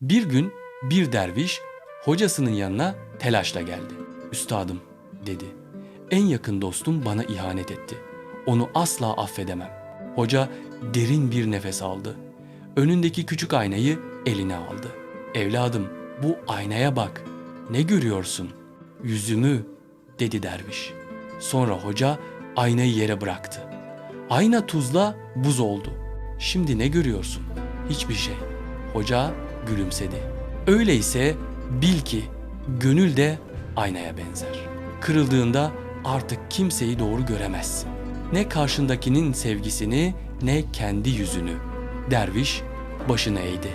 Bir gün bir derviş hocasının yanına telaşla geldi. Üstadım dedi. En yakın dostum bana ihanet etti. Onu asla affedemem. Hoca derin bir nefes aldı. Önündeki küçük aynayı eline aldı. Evladım bu aynaya bak. Ne görüyorsun? Yüzümü dedi derviş. Sonra hoca aynayı yere bıraktı. Ayna tuzla buz oldu. Şimdi ne görüyorsun? Hiçbir şey. Hoca gülümsedi. Öyleyse bil ki gönül de aynaya benzer. Kırıldığında artık kimseyi doğru göremezsin. Ne karşındakinin sevgisini ne kendi yüzünü. Derviş başını eğdi.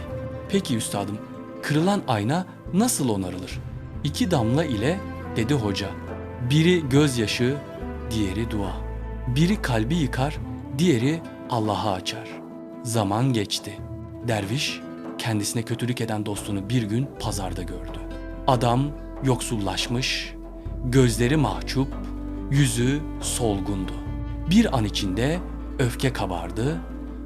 Peki üstadım, kırılan ayna nasıl onarılır? İki damla ile dedi hoca. Biri gözyaşı, diğeri dua. Biri kalbi yıkar, diğeri Allah'a açar. Zaman geçti. Derviş kendisine kötülük eden dostunu bir gün pazarda gördü. Adam yoksullaşmış, gözleri mahcup, yüzü solgundu. Bir an içinde öfke kabardı,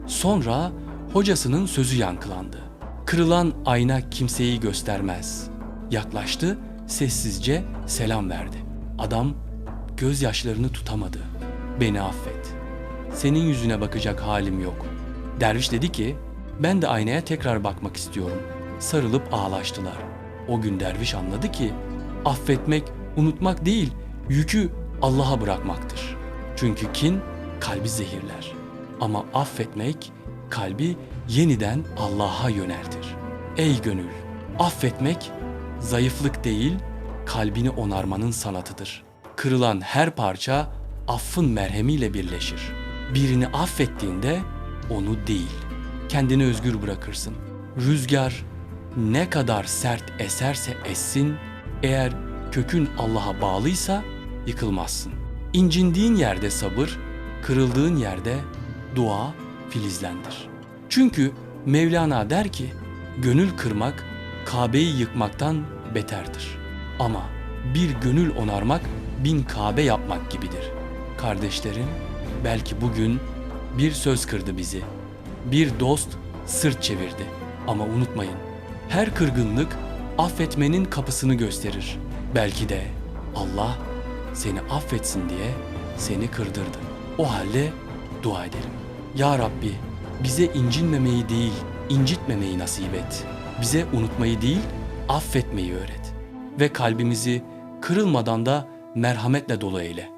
sonra hocasının sözü yankılandı. Kırılan ayna kimseyi göstermez. Yaklaştı, sessizce selam verdi. Adam gözyaşlarını tutamadı. Beni affet. Senin yüzüne bakacak halim yok. Derviş dedi ki, ben de aynaya tekrar bakmak istiyorum. Sarılıp ağlaştılar. O gün derviş anladı ki, affetmek, unutmak değil, yükü Allah'a bırakmaktır. Çünkü kin kalbi zehirler. Ama affetmek kalbi yeniden Allah'a yöneltir. Ey gönül, affetmek zayıflık değil, kalbini onarmanın sanatıdır. Kırılan her parça affın merhemiyle birleşir. Birini affettiğinde onu değil, kendini özgür bırakırsın. Rüzgar ne kadar sert eserse essin, eğer kökün Allah'a bağlıysa yıkılmazsın. İncindiğin yerde sabır, kırıldığın yerde dua filizlendir. Çünkü Mevlana der ki, gönül kırmak Kabe'yi yıkmaktan beterdir. Ama bir gönül onarmak bin Kabe yapmak gibidir. Kardeşlerim, belki bugün bir söz kırdı bizi. Bir dost sırt çevirdi. Ama unutmayın, her kırgınlık affetmenin kapısını gösterir. Belki de Allah seni affetsin diye seni kırdırdı. O halde dua edelim. Ya Rabbi bize incinmemeyi değil, incitmemeyi nasip et. Bize unutmayı değil, affetmeyi öğret. Ve kalbimizi kırılmadan da merhametle dolu eyle.